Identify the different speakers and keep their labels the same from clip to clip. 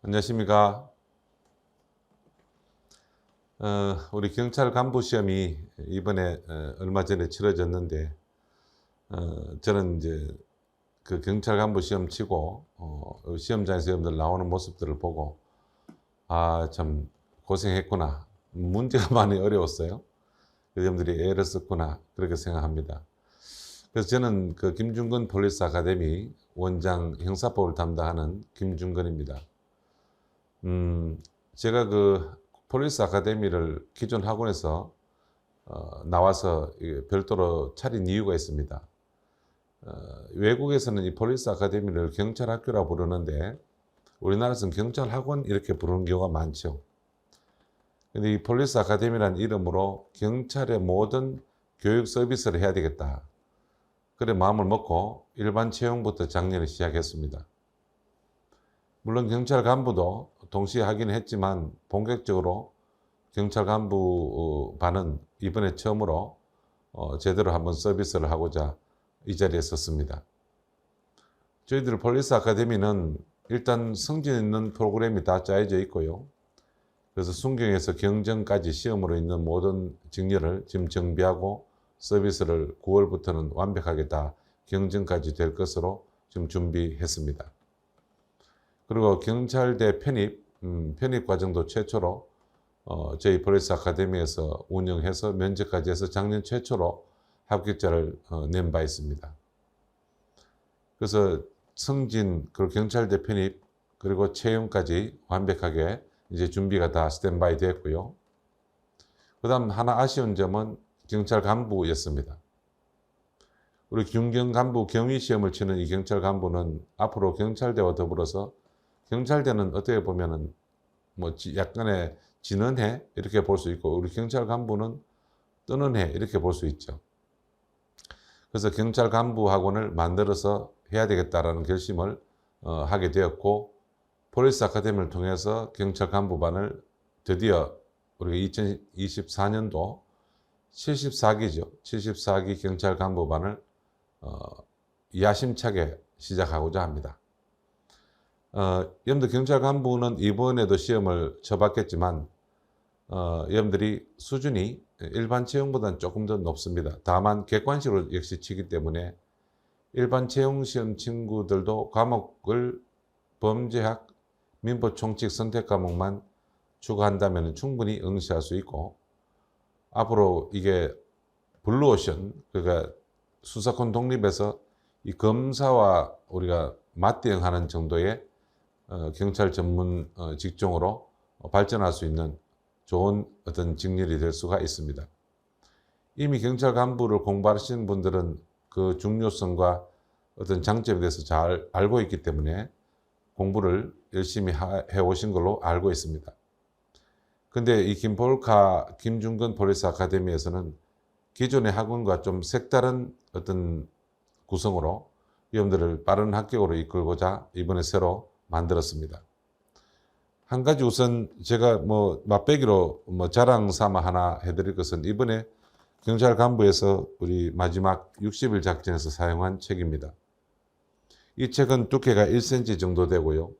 Speaker 1: 안녕하십니까. 어, 우리 경찰 간부 시험이 이번에 어, 얼마 전에 치러졌는데, 어, 저는 이제 그 경찰 간부 시험 치고, 어, 시험장에서 여러분들 나오는 모습들을 보고, 아, 참 고생했구나. 문제가 많이 어려웠어요. 그 여러분들이 애를 썼구나. 그렇게 생각합니다. 그래서 저는 그 김중근 폴리스 아카데미 원장 형사법을 담당하는 김중근입니다. 음, 제가 그 폴리스 아카데미를 기존 학원에서 어, 나와서 이 별도로 차린 이유가 있습니다. 어, 외국에서는 이 폴리스 아카데미를 경찰 학교라 부르는데 우리나라에서는 경찰 학원 이렇게 부르는 경우가 많죠. 근데 이 폴리스 아카데미라는 이름으로 경찰의 모든 교육 서비스를 해야 되겠다. 그래 마음을 먹고 일반 채용부터 작년에 시작했습니다. 물론 경찰 간부도 동시에 하긴 했지만 본격적으로 경찰 간부 어, 반은 이번에 처음으로 어, 제대로 한번 서비스를 하고자 이 자리에 섰습니다. 저희들 폴리스 아카데미는 일단 승진 있는 프로그램이 다 짜여져 있고요. 그래서 순경에서 경정까지 시험으로 있는 모든 직렬을 지금 정비하고 서비스를 9월부터는 완벽하게 다 경정까지 될 것으로 지금 준비했습니다. 그리고 경찰대 편입, 음, 편입 과정도 최초로 어, 저희 폴리스 아카데미에서 운영해서 면접까지 해서 작년 최초로 합격자를 어, 낸 바 있습니다. 그래서 승진, 그리고 경찰대 편입, 그리고 채용까지 완벽하게 이제 준비가 다 스탠바이 됐고요. 그 다음 하나 아쉬운 점은 경찰 간부였습니다. 우리 경경 간부 경위 시험을 치는 이 경찰 간부는 앞으로 경찰대와 더불어서 경찰대는 어떻게 보면은 뭐 지- 약간의 지는 해 이렇게 볼 수 있고 우리 경찰 간부는 뜨는 해 이렇게 볼 수 있죠. 그래서 경찰 간부 학원을 만들어서 해야 되겠다라는 결심을 어, 하게 되었고 폴리스 아카데미를 통해서 경찰 간부반을 드디어 우리가 2024년도 74기죠. 74기 경찰 간부반을 어, 야심차게 시작하고자 합니다. 어, 여러분들 경찰 간부는 이번에도 시험을 쳐봤겠지만 어, 여러분들이 수준이 일반 채용보다는 조금 더 높습니다. 다만 객관식으로 역시 치기 때문에 일반 채용 시험 친구들도 과목을 범죄학, 민법 총칙 선택 과목만 추가한다면 충분히 응시할 수 있고 앞으로 이게 블루오션 그러니까 수사권 독립에서 이 검사와 우리가 맞대응하는 정도의 어, 경찰 전문 어, 직종으로 발전할 수 있는 좋은 어떤 직렬이 될 수가 있습니다. 이미 경찰 간부를 공부하시는 분들은 그 중요성과 어떤 장점에 대해서 잘 알고 있기 때문에 공부를 열심히 하- 해오신 걸로 알고 있습니다. 근데 이 김폴카 김중근 폴리스 아카데미에서는 기존의 학원과 좀 색다른 어떤 구성으로 여러분들을 빠른 합격으로 이끌고자 이번에 새로 만들었습니다. 한 가지 우선 제가 뭐 맛배기로 뭐 자랑 삼아 하나 해드릴 것은 이번에 경찰 간부에서 우리 마지막 60일 작전에서 사용한 책입니다. 이 책은 두께가 1cm 정도 되고요.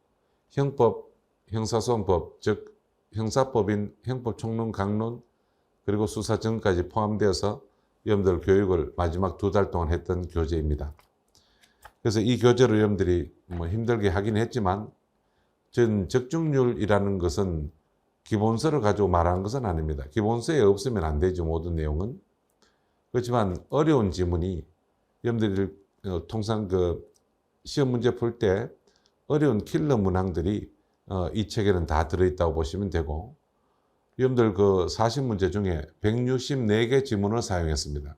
Speaker 1: 형법, 형사소송법, 즉 형사법인 형법총론 강론 그리고 수사정까지 포함되어서 여러분들 교육을 마지막 두 달 동안 했던 교재입니다. 그래서 이 교재로 여러분들이 뭐 힘들게 하긴 했지만 전 적중률이라는 것은 기본서를 가지고 말하는 것은 아닙니다. 기본서에 없으면 안 되죠. 모든 내용은. 그렇지만 어려운 지문이 여러분들이 어, 통상 그 시험 문제 풀 때 어려운 킬러 문항들이 어, 이 책에는 다 들어있다고 보시면 되고 여러분들 그 40문제 중에 164개 지문을 사용했습니다.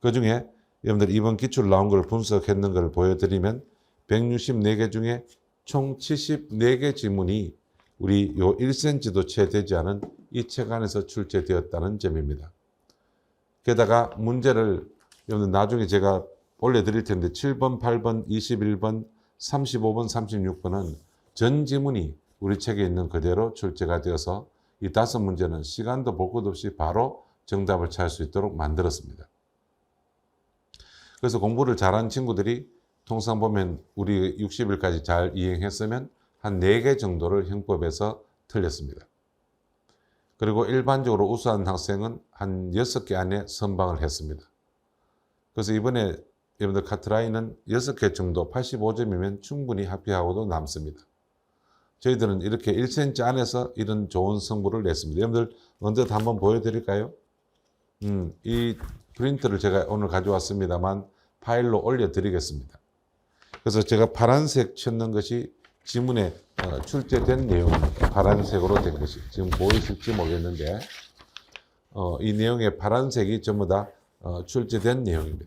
Speaker 1: 그 중에 여러분들 이번 기출 나온 걸 분석했는 걸 보여드리면 164개 중에 총 74개 지문이 우리 요 1cm도 채 되지 않은 이 책 안에서 출제되었다는 점입니다. 게다가 문제를 여러분들 나중에 제가 올려드릴 텐데 7번, 8번, 21번, 35번, 36번은 전 지문이 우리 책에 있는 그대로 출제가 되어서 이 다섯 문제는 시간도 볼 것 없이 바로 정답을 찾을 수 있도록 만들었습니다. 그래서 공부를 잘한 친구들이 통상 보면 우리 60일까지 잘 이행했으면 한 4개 정도를 형법에서 틀렸습니다. 그리고 일반적으로 우수한 학생은 한 6개 안에 선방을 했습니다. 그래서 이번에 여러분들 카트라인은 6개 정도 85점이면 충분히 합격하고도 남습니다. 저희들은 이렇게 1cm 안에서 이런 좋은 성부를 냈습니다. 여러분들 언뜻 한번 보여드릴까요? 음, 이 프린트를 제가 오늘 가져왔습니다만 파일로 올려드리겠습니다. 그래서 제가 파란색 쳤는 것이 지문에 어, 출제된 내용입니다. 파란색으로 된 것이 지금 보이실지 모르겠는데 어, 이 내용의 파란색이 전부 다 어, 출제된 내용입니다.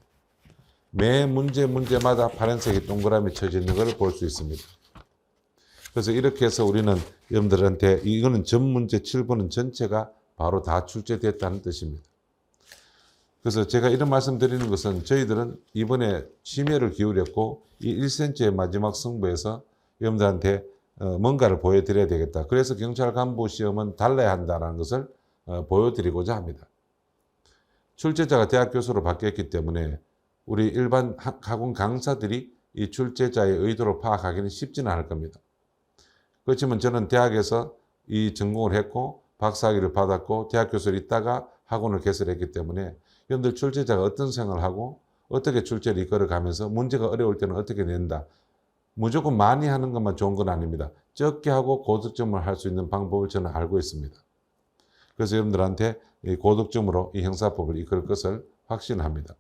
Speaker 1: 매 문제 문제마다 파란색이 동그라미 쳐져 있는 것을 볼 수 있습니다. 그래서 이렇게 해서 우리는 여러분들한테 이거는 전 문제 7번은 전체가 바로 다 출제됐다는 뜻입니다. 그래서 제가 이런 말씀 드리는 것은 저희들은 이번에 심혈을 기울였고 이 1cm의 마지막 승부에서 여러분들한테 어, 뭔가를 보여드려야 되겠다. 그래서 경찰 간부 시험은 달라야 한다는 것을 어, 보여드리고자 합니다. 출제자가 대학 교수로 바뀌었기 때문에 우리 일반 학- 학원 강사들이 이 출제자의 의도를 파악하기는 쉽지는 않을 겁니다. 그렇지만 저는 대학에서 이 전공을 했고 박사학위를 받았고 대학 교수를 있다가 학원을 개설했기 때문에 여러분들 출제자가 어떤 생각을 하고 어떻게 출제를 이끌어 가면서 문제가 어려울 때는 어떻게 낸다. 무조건 많이 하는 것만 좋은 건 아닙니다. 적게 하고 고득점을 할 수 있는 방법을 저는 알고 있습니다. 그래서 여러분들한테 이 고득점으로 이 형사법을 이끌 것을 확신합니다.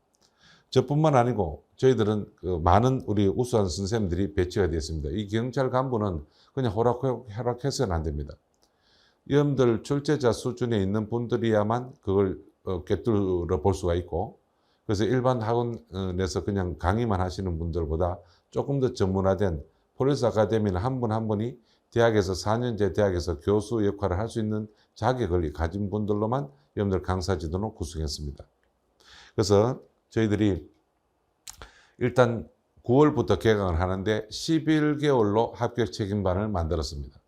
Speaker 1: 저뿐만 아니고 저희들은 그 많은 우리 우수한 선생님들이 배치가 되어 있습니다. 이 경찰 간부는 그냥 호락호락해서는 안 됩니다. 여러분들 출제자 수준에 있는 분들이야만 그걸 어, 꿰뚫어 볼 수가 있고 그래서 일반 학원에서 그냥 강의만 하시는 분들보다 조금 더 전문화된 폴리스 아카데미는 한분한 분이 대학에서 4년제 대학에서 교수 역할을 할 수 있는 자격을 가진 분들로만 여러분들 강사 지도는 구성했습니다. 그래서 저희들이 일단 9월부터 개강을 하는데 11개월로 합격 책임반을 만들었습니다.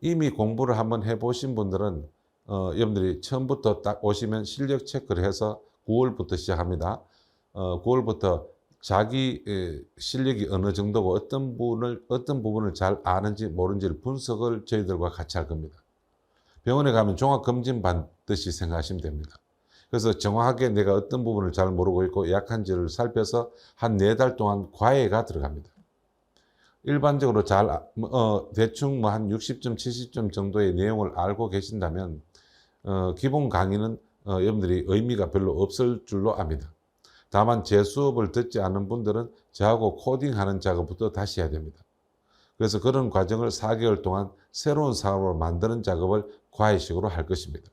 Speaker 1: 이미 공부를 한번 해보신 분들은 어, 여러분들이 처음부터 딱 오시면 실력 체크를 해서 9월부터 시작합니다. 어, 9월부터 자기 에, 실력이 어느 정도고 어떤 부분을 어떤 부분을 잘 아는지 모르는지를 분석을 저희들과 같이 할 겁니다. 병원에 가면 종합 검진 받듯이 생각하시면 됩니다. 그래서 정확하게 내가 어떤 부분을 잘 모르고 있고 약한지를 살펴서 한 네 달 동안 과외가 들어갑니다. 일반적으로 잘, 아- 어, 대충 뭐 한 60점, 70점 정도의 내용을 알고 계신다면, 어, 기본 강의는 어, 여러분들이 의미가 별로 없을 줄로 압니다. 다만 제 수업을 듣지 않은 분들은 저하고 코딩하는 작업부터 다시 해야 됩니다. 그래서 그런 과정을 4개월 동안 새로운 사업을 만드는 작업을 과외식으로 할 것입니다.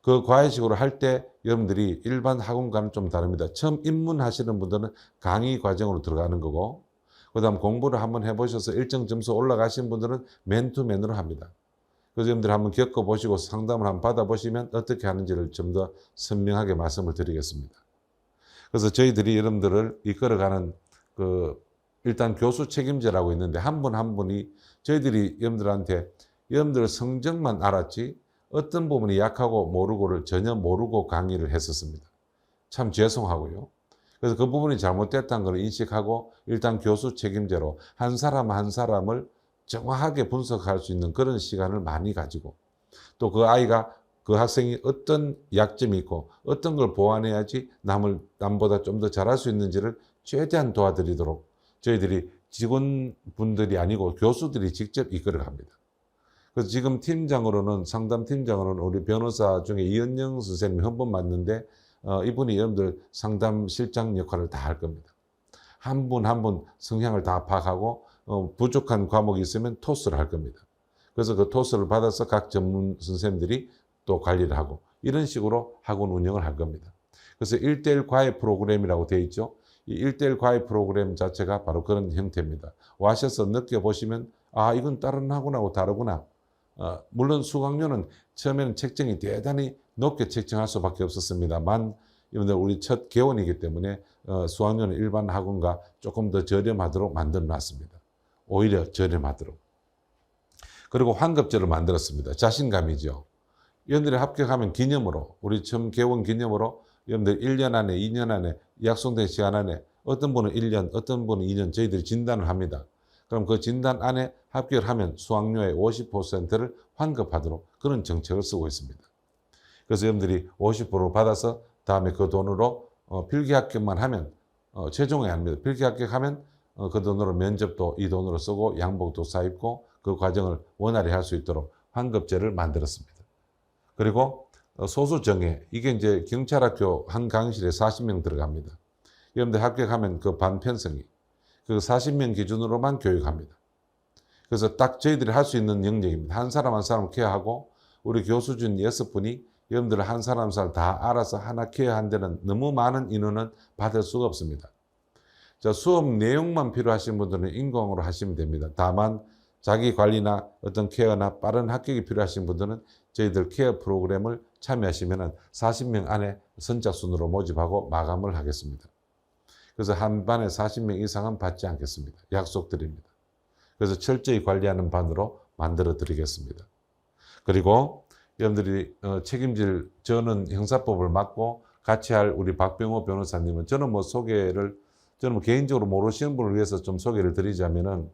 Speaker 1: 그 과외식으로 할 때 여러분들이 일반 학원과는 좀 다릅니다. 처음 입문하시는 분들은 강의 과정으로 들어가는 거고, 그 다음 공부를 한번 해보셔서 일정 점수 올라가신 분들은 맨투맨으로 합니다. 그래서 여러분들 한번 겪어보시고 상담을 한번 받아보시면 어떻게 하는지를 좀 더 선명하게 말씀을 드리겠습니다. 그래서 저희들이 여러분들을 이끌어가는 그 일단 교수 책임제라고 있는데 한분한 분이 저희들이 여러분들한테 여러분들 성적만 알았지 어떤 부분이 약하고 모르고를 전혀 모르고 강의를 했었습니다. 참 죄송하고요. 그래서 그 부분이 잘못됐다는 걸 인식하고 일단 교수 책임제로 한 사람 한 사람을 정확하게 분석할 수 있는 그런 시간을 많이 가지고 또 그 아이가 그 학생이 어떤 약점이 있고 어떤 걸 보완해야지 남을 남보다 좀 더 잘할 수 있는지를 최대한 도와드리도록 저희들이 직원분들이 아니고 교수들이 직접 이끌어 갑니다. 그래서 지금 팀장으로는 상담 팀장으로는 우리 변호사 중에 이은영 선생님이 한 번 맞는데 어, 이분이 여러분들 상담 실장 역할을 다 할 겁니다. 한 분 한분 성향을 다 파악하고 어, 부족한 과목이 있으면 토스를 할 겁니다. 그래서 그 토스를 받아서 각 전문 선생님들이 또 관리를 하고 이런 식으로 학원 운영을 할 겁니다. 그래서 1대1 과외 프로그램이라고 되어 있죠. 이 1대1 과외 프로그램 자체가 바로 그런 형태입니다. 와셔서 느껴보시면 아 이건 다른 학원하고 다르구나. 어, 물론 수강료는 처음에는 책정이 대단히 높게 책정할 수밖에 없었습니다만 여러분들 우리 첫 개원이기 때문에 어, 수강료는 일반 학원과 조금 더 저렴하도록 만들어 놨습니다. 오히려 저렴하도록. 그리고 환급제를 만들었습니다. 자신감이죠. 여러분들이 합격하면 기념으로 우리 처음 개원 기념으로 여러분들 1년 안에 2년 안에 약속된 시간 안에 어떤 분은 1년 어떤 분은 2년 저희들이 진단을 합니다. 그럼 그 진단 안에 합격을 하면 수강료의 50%를 환급하도록 그런 정책을 쓰고 있습니다. 그래서 여러분들이 50% 받아서 다음에 그 돈으로 어, 필기 합격만 하면 어, 최종이 아닙니다. 필기 합격하면 어, 그 돈으로 면접도 이 돈으로 쓰고 양복도 사입고 그 과정을 원활히 할 수 있도록 환급제를 만들었습니다. 그리고 어, 소수 정예 이게 이제 경찰학교 한 강의실에 40명 들어갑니다. 여러분들 합격하면 그 반편성이 그 40명 기준으로만 교육합니다. 그래서 딱 저희들이 할 수 있는 영역입니다. 한 사람 한 사람 케어하고 우리 교수진 여섯 분이 여러분들 한 사람 한 사람 다 알아서 하나 케어한 데는 너무 많은 인원은 받을 수가 없습니다. 자, 수업 내용만 필요하신 분들은 인공으로 하시면 됩니다. 다만 자기 관리나 어떤 케어나 빠른 합격이 필요하신 분들은 저희들 케어 프로그램을 참여하시면 40명 안에 선착순으로 모집하고 마감을 하겠습니다. 그래서 한 반에 40명 이상은 받지 않겠습니다. 약속드립니다. 그래서 철저히 관리하는 반으로 만들어 드리겠습니다. 그리고 여러분들이 어, 책임질 저는 형사법을 맡고 같이 할 우리 박병호 변호사님은 저는 뭐 소개를 저는 뭐 개인적으로 모르시는 분을 위해서 좀 소개를 드리자면은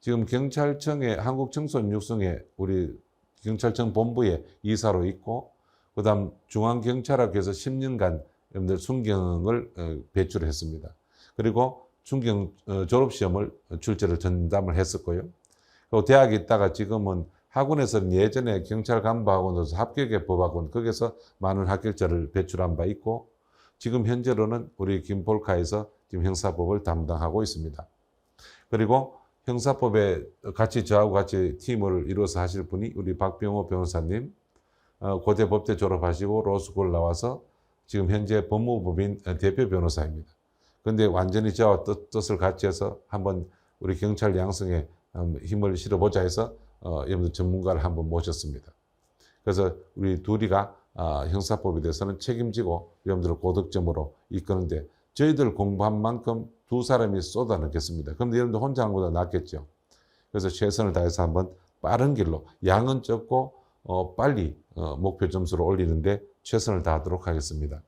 Speaker 1: 지금 경찰청의 한국청소년 육성에 우리 경찰청 본부에 이사로 있고 그다음 중앙경찰학교에서 10년간 여러분들 순경을 어, 배출을 했습니다. 그리고 중경 어, 졸업시험을 출제를 전담을 했었고요. 그리고 대학에 있다가 지금은 학원에서는 예전에 경찰 간부학원에서 합격의 법학원 거기서 많은 합격자를 배출한 바 있고 지금 현재로는 우리 김폴카에서 지금 형사법을 담당하고 있습니다. 그리고 형사법에 같이 저하고 같이 팀을 이루어서 하실 분이 우리 박병호 변호사님 어, 고대 법대 졸업하시고 로스쿨 나와서 지금 현재 법무법인 대표 변호사입니다. 근데 완전히 저와 뜻, 뜻을 같이 해서 한번 우리 경찰 양성에 음, 힘을 실어보자 해서 어, 여러분들 전문가를 한번 모셨습니다. 그래서 우리 둘이가 아, 형사법에 대해서는 책임지고 여러분들을 고득점으로 이끄는데 저희들 공부한 만큼 두 사람이 쏟아넣겠습니다. 그런데 여러분들 혼자 하는 것보다 낫겠죠. 그래서 최선을 다해서 한번 빠른 길로 양은 적고 어, 빨리 어, 목표 점수를 올리는데 최선을 다하도록 하겠습니다.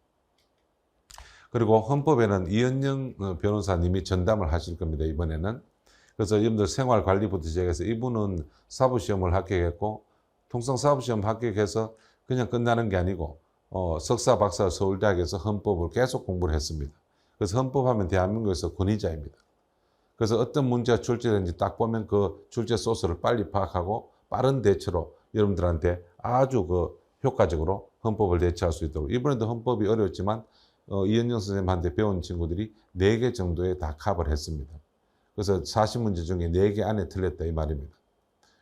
Speaker 1: 그리고 헌법에는 이현영 어, 변호사님이 전담을 하실 겁니다. 이번에는. 그래서 여러분들 생활관리부터 시작해서 이분은 사부시험을 합격했고 통상 사부시험 합격해서 그냥 끝나는 게 아니고 어, 석사, 박사 서울대학에서 헌법을 계속 공부를 했습니다. 그래서 헌법하면 대한민국에서 권위자입니다. 그래서 어떤 문제가 출제되는지 딱 보면 그 출제 소스를 빨리 파악하고 빠른 대처로 여러분들한테 아주 그 효과적으로 헌법을 대처할 수 있도록 이번에도 헌법이 어려웠지만 어, 이현정 선생님한테 배운 친구들이 4개 정도에 다 커버를 했습니다. 그래서 40문제 중에 4개 안에 틀렸다 이 말입니다.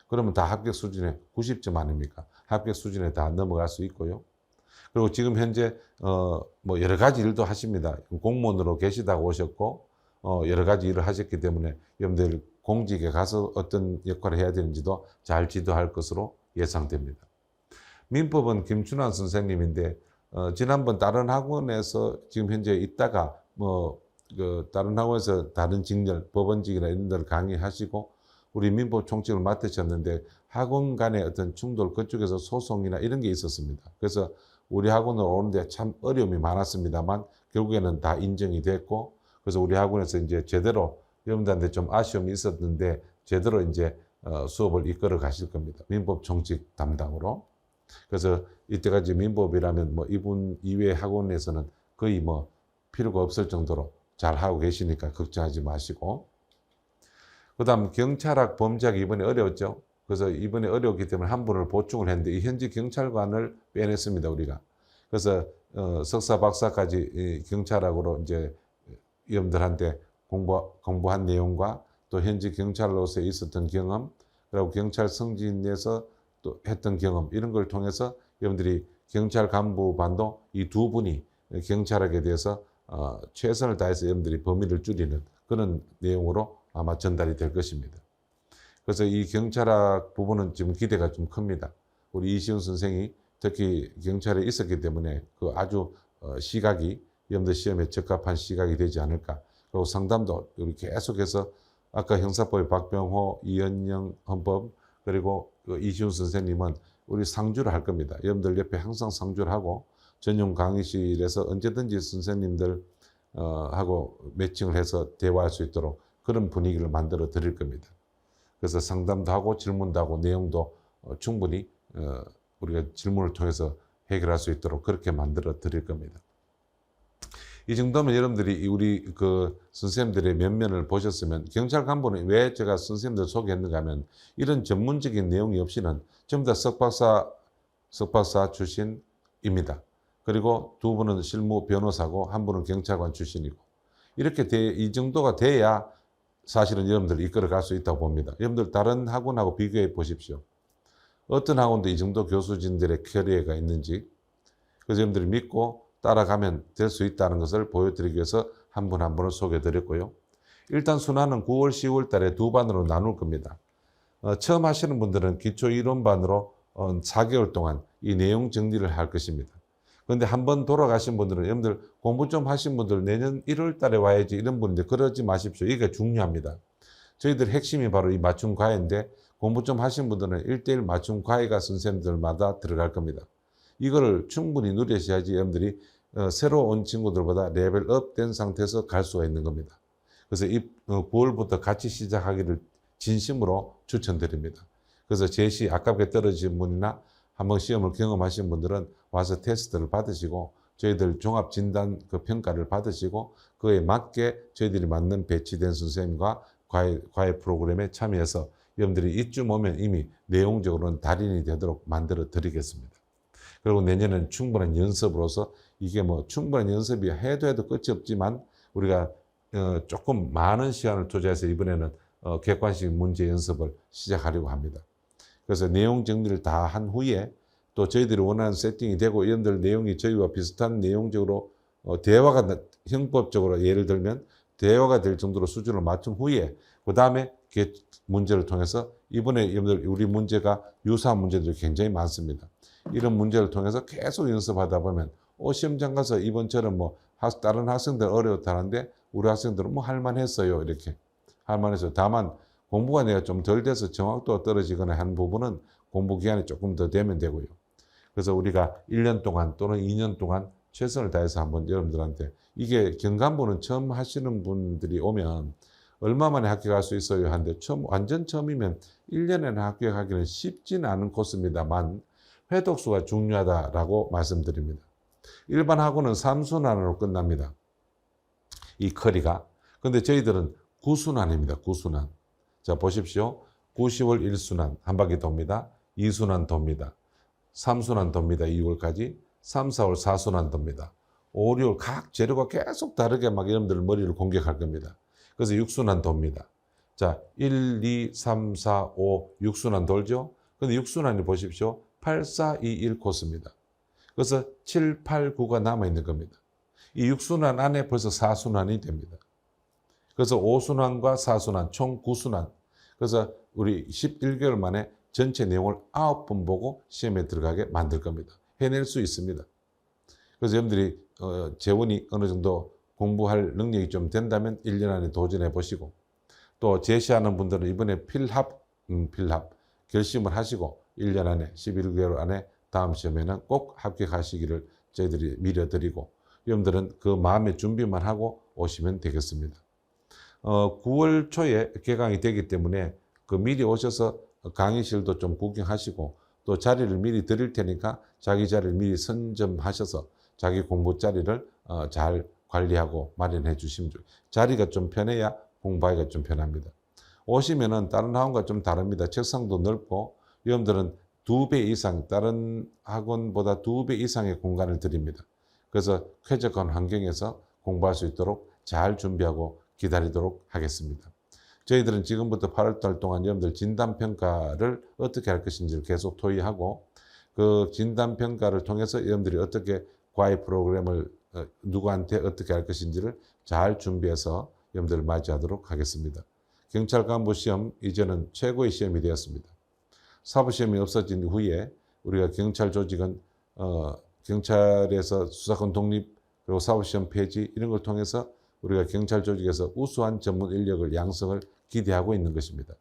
Speaker 1: 그러면 다 합격 수준에 90점 아닙니까? 합격 수준에 다 넘어갈 수 있고요. 그리고 지금 현재 어, 뭐 여러 가지 일도 하십니다. 공무원으로 계시다가 오셨고 어, 여러 가지 일을 하셨기 때문에 여러분들 공직에 가서 어떤 역할을 해야 되는지도 잘 지도할 것으로 예상됩니다. 민법은 김춘환 선생님인데 어, 지난번 다른 학원에서 지금 현재 있다가 뭐 그 다른 학원에서 다른 직렬 법원직이나 이런 데를 강의하시고 우리 민법 총칙을 맡으셨는데 학원 간의 어떤 충돌 그쪽에서 소송이나 이런 게 있었습니다. 그래서 우리 학원을 오는데 참 어려움이 많았습니다만 결국에는 다 인정이 됐고 그래서 우리 학원에서 이제 제대로 여러분들한테 좀 아쉬움이 있었는데 제대로 이제 어, 수업을 이끌어 가실 겁니다. 민법 총칙 담당으로. 그래서 이때까지 민법이라면 뭐 이분 이외 학원에서는 거의 뭐 필요가 없을 정도로 잘 하고 계시니까 걱정하지 마시고. 그 다음 경찰학 범죄학 이번에 어려웠죠. 그래서 이번에 어려웠기 때문에 한 분을 보충을 했는데 이 현지 경찰관을 빼냈습니다 우리가. 그래서 어, 석사 박사까지 이 경찰학으로 이제 여러분들한테 공부 공부한 내용과 또 현지 경찰로서 있었던 경험 그리고 경찰 승진에서 또 했던 경험 이런 걸 통해서 여러분들이 경찰 간부반도 이 두 분이 경찰학에 대해서 어, 최선을 다해서 여러분들이 범위를 줄이는 그런 내용으로 아마 전달이 될 것입니다. 그래서 이 경찰학 부분은 지금 기대가 좀 큽니다. 우리 이시훈 선생이 특히 경찰에 있었기 때문에 그 아주 어, 시각이 여러분들 시험에 적합한 시각이 되지 않을까. 그리고 상담도 우리 계속해서 아까 형사법의 박병호, 이현영 헌법 그리고 그 이시훈 선생님은 우리 상주를 할 겁니다. 여러분들 옆에 항상 상주를 하고 전용 강의실에서 언제든지 선생님들 어, 하고 매칭을 해서 대화할 수 있도록 그런 분위기를 만들어 드릴 겁니다. 그래서 상담도 하고 질문도 하고 내용도 어, 충분히 어, 우리가 질문을 통해서 해결할 수 있도록 그렇게 만들어 드릴 겁니다. 이 정도면 여러분들이 이 우리 그 선생님들의 면면을 보셨으면 경찰 간부는 왜 제가 선생님들 소개했는가 하면 이런 전문적인 내용이 없이는 전부 다 석박사 석박사 출신입니다. 그리고 두 분은 실무 변호사고 한 분은 경찰관 출신이고 이렇게 돼, 이 정도가 돼야 사실은 여러분들 이끌어 갈 수 있다고 봅니다. 여러분들 다른 학원하고 비교해 보십시오. 어떤 학원도 이 정도 교수진들의 캐리어가 있는지 그래서 여러분들이 믿고 따라가면 될 수 있다는 것을 보여드리기 위해서 한 분 한 분을 소개해 드렸고요. 일단 순환은 9월, 10월 달에 두 반으로 나눌 겁니다. 어, 처음 하시는 분들은 기초 이론반으로 어, 4개월 동안 이 내용 정리를 할 것입니다. 그런데 한 번 돌아가신 분들은 여러분들 공부 좀 하신 분들 내년 1월 달에 와야지 이런 분인데 그러지 마십시오. 이게 중요합니다. 저희들 핵심이 바로 이 맞춤 과외인데 공부 좀 하신 분들은 1대1 맞춤 과외가 선생님들마다 들어갈 겁니다. 이거를 충분히 누리셔야지 여러분들이 어, 새로 온 친구들보다 레벨업 된 상태에서 갈 수가 있는 겁니다. 그래서 이 어, 9월부터 같이 시작하기를 진심으로 추천드립니다. 그래서 제시 아깝게 떨어진 분이나 한번 시험을 경험하신 분들은 와서 테스트를 받으시고 저희들 종합 진단 그 평가를 받으시고 그에 맞게 저희들이 맞는 배치된 선생님과 과외, 과외 프로그램에 참여해서 여러분들이 이쯤 오면 이미 내용적으로는 달인이 되도록 만들어 드리겠습니다. 그리고 내년에는 충분한 연습으로서 이게 뭐 충분한 연습이 해도 해도 끝이 없지만 우리가 어, 조금 많은 시간을 투자해서 이번에는 어, 객관식 문제 연습을 시작하려고 합니다. 그래서 내용 정리를 다 한 후에 또 저희들이 원하는 세팅이 되고 이런 들 내용이 저희와 비슷한 내용적으로 어, 대화가 나- 형법적으로 예를 들면 대화가 될 정도로 수준을 맞춘 후에 그 다음에 문제를 통해서 이번에 우리 문제가 유사한 문제들이 굉장히 많습니다. 이런 문제를 통해서 계속 연습하다 보면 어, 시험장 가서 이번처럼 뭐 학- 다른 학생들 어려웠다는데 우리 학생들은 뭐 할만했어요 이렇게 할만했어요. 다만 공부가 내가 좀 덜 돼서 정확도가 떨어지거나 하는 부분은 공부 기간이 조금 더 되면 되고요. 그래서 우리가 1년 동안 또는 2년 동안 최선을 다해서 한번 여러분들한테 이게 경감부는 처음 하시는 분들이 오면 얼마 만에 합격할 수 있어요 하는데 처음 완전 처음이면 1년에는 합격하기는 쉽지는 않은 코스입니다만 회독수가 중요하다라고 말씀드립니다. 일반 학원은 3순환으로 끝납니다. 이 커리가. 근데 저희들은 9순환입니다. 9순환. 자, 보십시오. 9, 10월 1순환 한 바퀴 돕니다. 2순환 돕니다. 3순환 돕니다. 2월까지. 3, 4월 4순환 돕니다. 5, 6월 각 재료가 계속 다르게 막 여러분들 머리를 공격할 겁니다. 그래서 6순환 돕니다. 자, 1, 2, 3, 4, 5, 6순환 돌죠? 근데 6순환이 보십시오. 8, 4, 2, 1 코스입니다. 그래서 7, 8, 9가 남아있는 겁니다. 이 6순환 안에 벌써 4순환이 됩니다. 그래서 5순환과 4순환, 총 9순환. 그래서 우리 11개월 만에 전체 내용을 9번 보고 시험에 들어가게 만들 겁니다. 해낼 수 있습니다. 그래서 여러분들이 어, 재원이 어느 정도 공부할 능력이 좀 된다면 1년 안에 도전해 보시고 또 제시하는 분들은 이번에 필합, 음, 필합 결심을 하시고 1년 안에 11개월 안에 다음 시험에는 꼭 합격하시기를 저희들이 미려드리고 여러분들은 그 마음의 준비만 하고 오시면 되겠습니다. 어, 9월 초에 개강이 되기 때문에 그 미리 오셔서 강의실도 좀 구경하시고 또 자리를 미리 드릴 테니까 자기 자리를 미리 선점하셔서 자기 공부 자리를 어, 잘 관리하고 마련해 주시면 좋 자리가 좀 편해야 공부하기가 좀 편합니다. 오시면은 다른 학원과 좀 다릅니다. 책상도 넓고 여러분들은 두 배 이상 다른 학원보다 두 배 이상의 공간을 드립니다. 그래서 쾌적한 환경에서 공부할 수 있도록 잘 준비하고 기다리도록 하겠습니다. 저희들은 지금부터 8월 달 동안 여러분들 진단 평가를 어떻게 할 것인지를 계속 토의하고 그 진단 평가를 통해서 여러분들이 어떻게 과외 프로그램을 어, 누구한테 어떻게 할 것인지를 잘 준비해서 여러분들을 맞이하도록 하겠습니다. 경찰 간부 시험 이제는 최고의 시험이 되었습니다. 사부 시험이 없어진 후에 우리가 경찰 조직은 어, 경찰에서 수사권 독립 그리고 사부 시험 폐지 이런 걸 통해서 우리가 경찰 조직에서 우수한 전문 인력을 양성을 기대하고 있는 것입니다.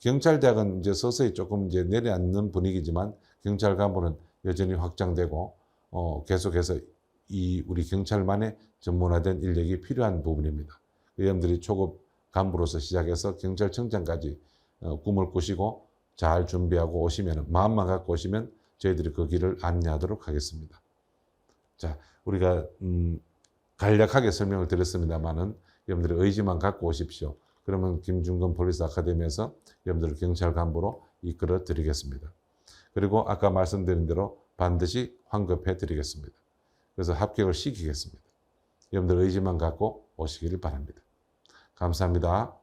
Speaker 1: 경찰대학은 이제 서서히 조금 이제 내려앉는 분위기지만 경찰 간부는 여전히 확장되고 어, 계속해서 이 우리 경찰만의 전문화된 인력이 필요한 부분입니다. 여러분들이 초급 간부로서 시작해서 경찰청장까지 어, 꿈을 꾸시고 잘 준비하고 오시면 마음만 갖고 오시면 저희들이 그 길을 안내하도록 하겠습니다. 자, 우리가 음, 간략하게 설명을 드렸습니다만은 여러분들이 의지만 갖고 오십시오. 그러면 김중근 폴리스 아카데미에서 여러분들을 경찰 간부로 이끌어 드리겠습니다. 그리고 아까 말씀드린 대로 반드시 환급해 드리겠습니다. 그래서 합격을 시키겠습니다. 여러분들 의지만 갖고 오시기를 바랍니다. 감사합니다.